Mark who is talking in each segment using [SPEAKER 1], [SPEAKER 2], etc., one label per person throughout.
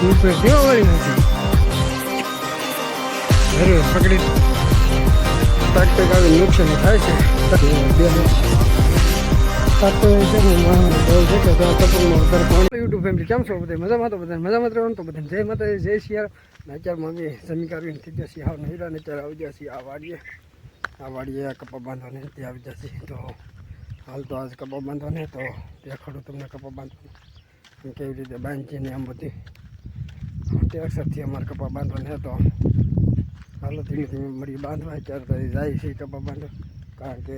[SPEAKER 1] રૂપિયો કેવો વળી મૂકી અરે પકડી ટાક ટાક આવી નુકસાન થાય છે યુટ્યુબ ફેમિલી કેમ છો બધા? મજામાં તો બધા મજામાં રહેવાનું તો બધા જય માતા જય શિયાર નાચાર અમે જમી કાઢીને થઈ જશે હાવ નહીં રહ્યા ને અત્યારે આવી જશે આ વાડીએ. આ વાડીએ કપા બાંધવાની આવી જશે તો હાલ તો આજ કપા બાંધવાને તો દેખાડું તમને કપા બાંધવાનું કેવી રીતે બાંધીએ ને આમ બધી. ટેક્સરથી અમારે કપા બાંધવાને તો હાલો ધીમે ધીમે મળી બાંધવા. ત્યારે તો જાય છે કપા બાંધવા. કારણ કે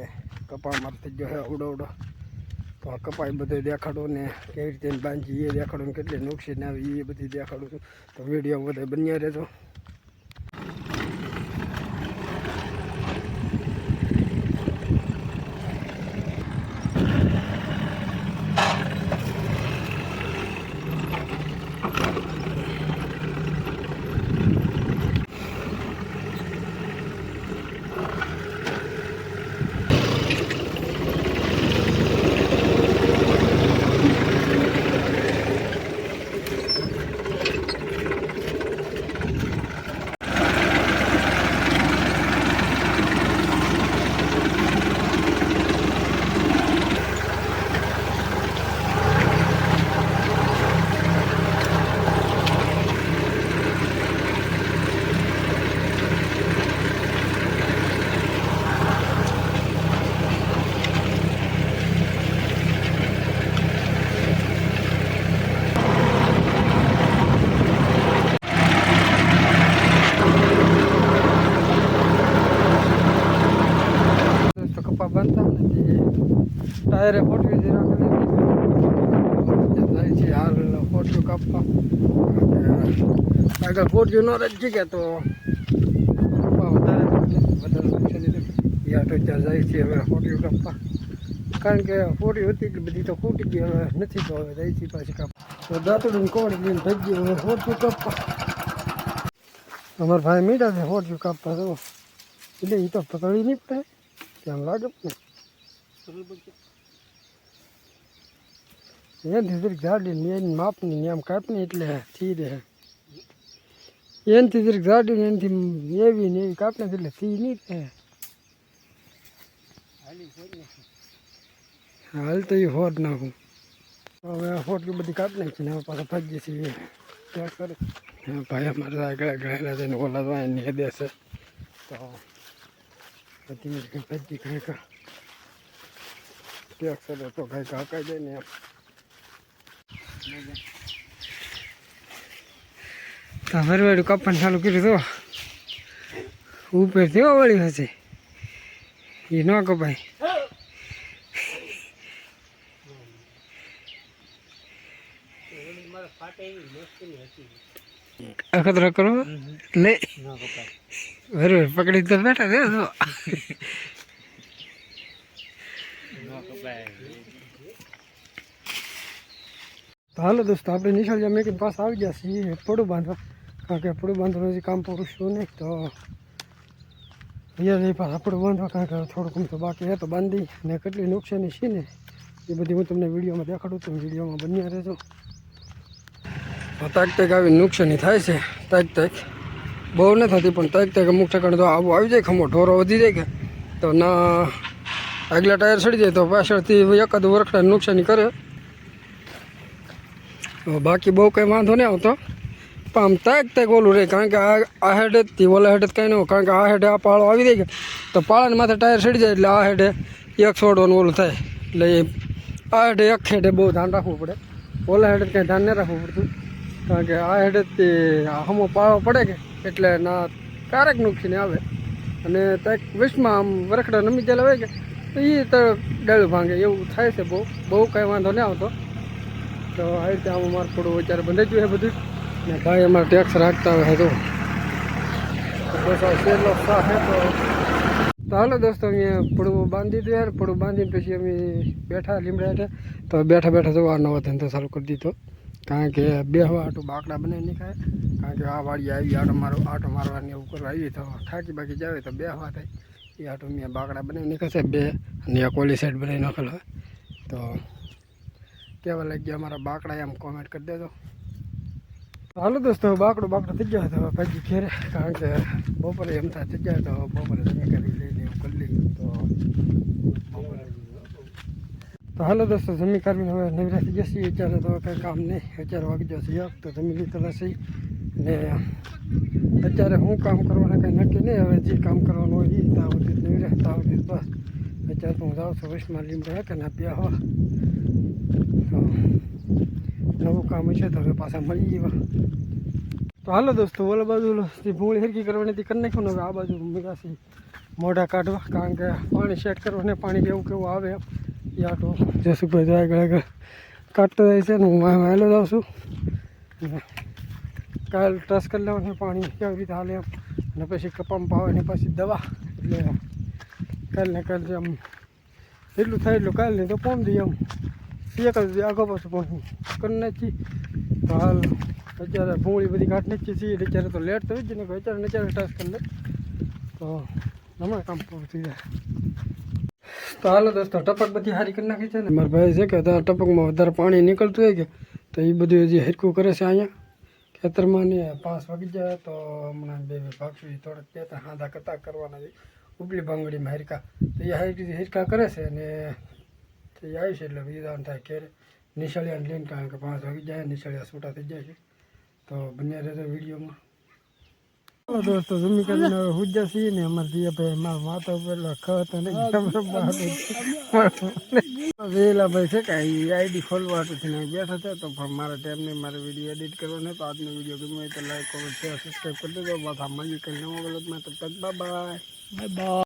[SPEAKER 1] કપા થઈ ગયો છે ઉડો ઉડો. તો આ કપાઈ બધું દેખાડો ને કેવી રીતે બાંધી એ દેખાડો ને કેટલી નુકસાન આવી, એ બધી દેખાડું તો વીડિયો બધા બન્યા રહેજો દોસ્તો કપા બનતા ને તે ટાયરે ફોટવી દે રાખેલી જાય છે હાલ ફોટવું કાપવા. આગળ ફોટવું ન રજી ગયા તો કપા વધારે વધારે નુકસાની એ આટો ત્યાં જાય છે હવે ફોટવું કાપવા. કારણ કે ફોટી હતી એટલી બધી તો ખૂટી ગઈ, હવે નથી તો હવે જાય છે પાછી કાપવા. તો દાંતડું કોડ લઈને થઈ ગયું, હવે ફોટવું કાપવા. અમારા ભાઈ મીઠા છે ફોટવું કાપવા, તો એટલે એ તો પકડી નહીં પડે. કેમ લાગે? ને એનાથી જરીક જાડી ને એની માપની ને આમ કાપની એટલે થઈ રહે એનાથી જરીક જાડી ને એનાથી એવી ને એવી કાપને એટલે થઈ નહીં રહે હાલ તો એ હોટ નાખું હવે હોટલી બધી કાપી નાખી ને હવે પાછા ભાગીએ છીએ ત્યાં કરે હા, ભાઈ અમારે આગળ ગયેલા છે ને ઓલા તો અહીંયા દેશે તો ધીમે ધીમે ભજી કાંઈ કા ટેક્સ હતો તો કાંઈ કાકાઈ જાય ને એમ તો ફરવાડું કાપવાનું ચાલુ કર્યું તો ઉપર કેવા વળી હશે. એ ન કપાય. અખતરો કરો લે. બરોબર પકડી તો બેઠા છે તો હાલો દોસ્તો, આપણે નિશાળ જ્યાં મેં પાસે આવી ગયા છીએ, પડું બાંધવા. કારણ કે પડું બાંધવાનું હજી કામ પૂરું છું નહીં, તો અહીંયા નહીં પાછા પડું બાંધવા, કારણ કે થોડુંક તો બાકી તો બાંધી. ને કેટલી નુકસાની છે ને, એ બધી હું તમને વિડીયોમાં દેખાડું તો વિડીયોમાં બન્યા રહેજો. તાક તાક આવી નુકસાની થાય છે, તાક તાક. બહુ ન થતી, પણ તાક તાક અમુક ઠેકાણે તો આવું આવી જાય, ખમો ઢોરો વધી જાય કે. તો ના, આગલા ટાયર સડી જાય તો પાછળથી એકાદ વરખડા નુકસાની કરે. બાકી બહુ કંઈ વાંધો નહીં આવતો. પણ આમ તાક તાક ઓલું રહે, કારણ કે આ આ હેડેથી ઓલા હેડે કંઈ ન કારણ કે આ હેડે આ પાળો આવી જાય તો પાળાની માથે ટાયર સડી જાય એટલે આ હેડે એક છોડવાનું ઓલું થાય. એટલે આ હેડે એક હેડે બહુ ધ્યાન રાખવું પડે. ઓલા હેડે કંઈ ધ્યાન નહીં રાખવું પડતું. કારણ કે આ હેડેથી હમો પાળો પડે કે, એટલે ના કારક નુકસાની આવે. અને ત્યાં વિશમાં આમ વરખડા નમી ગયેલા હોય કે એ તો ડળ ભાંગે, એવું થાય છે બહુ. બહુ કાંઈ વાંધો નહીં આવતો. તો આ રીતે આમ અમારે થોડું અત્યારે બંધ જ છે બધું. ને ભાઈ અમારે ટેક્સ રાખતા હોય તો. બસ છે તો. તો હાલો દોસ્તો અમે પડવું બાંધી દીધું યાર પડવું બાંધીને પછી અમે બેઠા લીમડા હેઠે તો બેઠા બેઠા જવા નવો ધંધો ચાલુ કરી દીધો. કારણ કે બે હવા આટું બાકડા બનાવી ખાય કારણ કે આ વાડી આવી, આટો મારો, આટો મારવાની એવું કરવા આવી. તો થાકી બાકી જાવે તો બે હવા થાય. એ આટો મેં બાકડા બનાવી નીકળશે બે. અને એક ઓલી સાઈડ બનાવી નાખેલો તો કેવા લાગ્યા, અમારા બાકડા એમ કોમેન્ટ કરી દેજો. હાલો દોસ્તો બાકડો બાકડો થઈ ગયો તો પછી ઘેરે, કારણ કે બપોરે એમ થાય, થઈ ગયો તો બપોરે તમે કરી લઈને એવું કરી લઈએ, તો તો હાલો દોસ્તો, જમી કરીને હવે નવરા થઈ જશે, અત્યારે તો કંઈ કામ નહીં, અત્યારે વાગી જશે એક, તો જમી લીધેલા છે. ને અત્યારે હું કામ કરવાના કંઈ નક્કી નહીં, હવે જે કામ કરવાનું હોય એ ત્યાં સુધી નવરા ત્યાં સુધી બસ. અત્યારે તો હું જાઉં છું વૈષ્ણવ લીમડા કે ના પ્યા હો તો નવું કામ છે તો હવે પાછા મળી ગયા તો હાલો દોસ્તો, ઓલા બાજુ ભૂંગળી હરકી કરવાની હતી, કરી નાખ્યું ને આ બાજુ મેગાસી મોઢા કાઢવા, કારણ કે પાણી સેટ કરવાને પાણી કેવું કેવું આવે એમ. એ આટો જસુભાઈ જાય આગળ આગળ કાઢતો જાય છે ને હું વહેલો જાઉં છું. કાલ ટ્રસ કરી લેવાનું પાણી, કેવી રીતે હાલે એમ. અને પછી કપામાં પાવે ને પછી દવા. એટલે કાલને કાલે આમ એટલું થાય એટલું કાલ નહીં તો પહોંચ દઈએ આમ એક જ આગળ પાછું પણ કરી નાખી. હાલ, અત્યારે ભૂંગળી બધી કાઢ નાખી છીએ અત્યારે તો લેટ થઈ જ ને અત્યારે અત્યારે ટચ કરી લે. તો હમણાં કામ પૂરું થઈ જાય. તો હાલો દોસ્તો, ટપક બધી હારી કરી નાખી છે ને. મારા ભાઈ છે કે ટપકમાં વધારે પાણી નીકળતું હોય કે, તો એ બધું હજી હરકું કરે છે અહીંયા. ખેતરમાં ને પાંચ વાગી જાય તો હમણાં બે બે ભાગશું થોડાક ત્રણ હાંધા કતા કરવાના ઉપલી ભાંગડીમાં હરકા તો એ હરકી હરકા કરે છે ને તો એ આવી છે એટલે વિધાન થાય ક્યારે નિશાળિયાને લઈને કારણ કે પાંચ વાગી જાય નિશાળિયા છૂટા થઈ જાય છે. તો બન્યા રહેતો વિડીયોમાં. તો દોસ્તો જમી કરીને હવે હુજ્જા છીએ ને અમારે દિયા ભાઈ મારા માથા ઉપર ખત અને વેલા ભાઈ છે કે આઈડી ખોલવા હતું બેઠા છે તો મારા ટાઈમને મારે વીડિયો એડિટ કરવાનો તો આજનો વીડિયો ગમે તો લાઈક કરો શેર સબસ્ક્રાઈબ કરી દેજો. પાછા મળી કરીને ગલતમાં તબ બાય. Bye bye.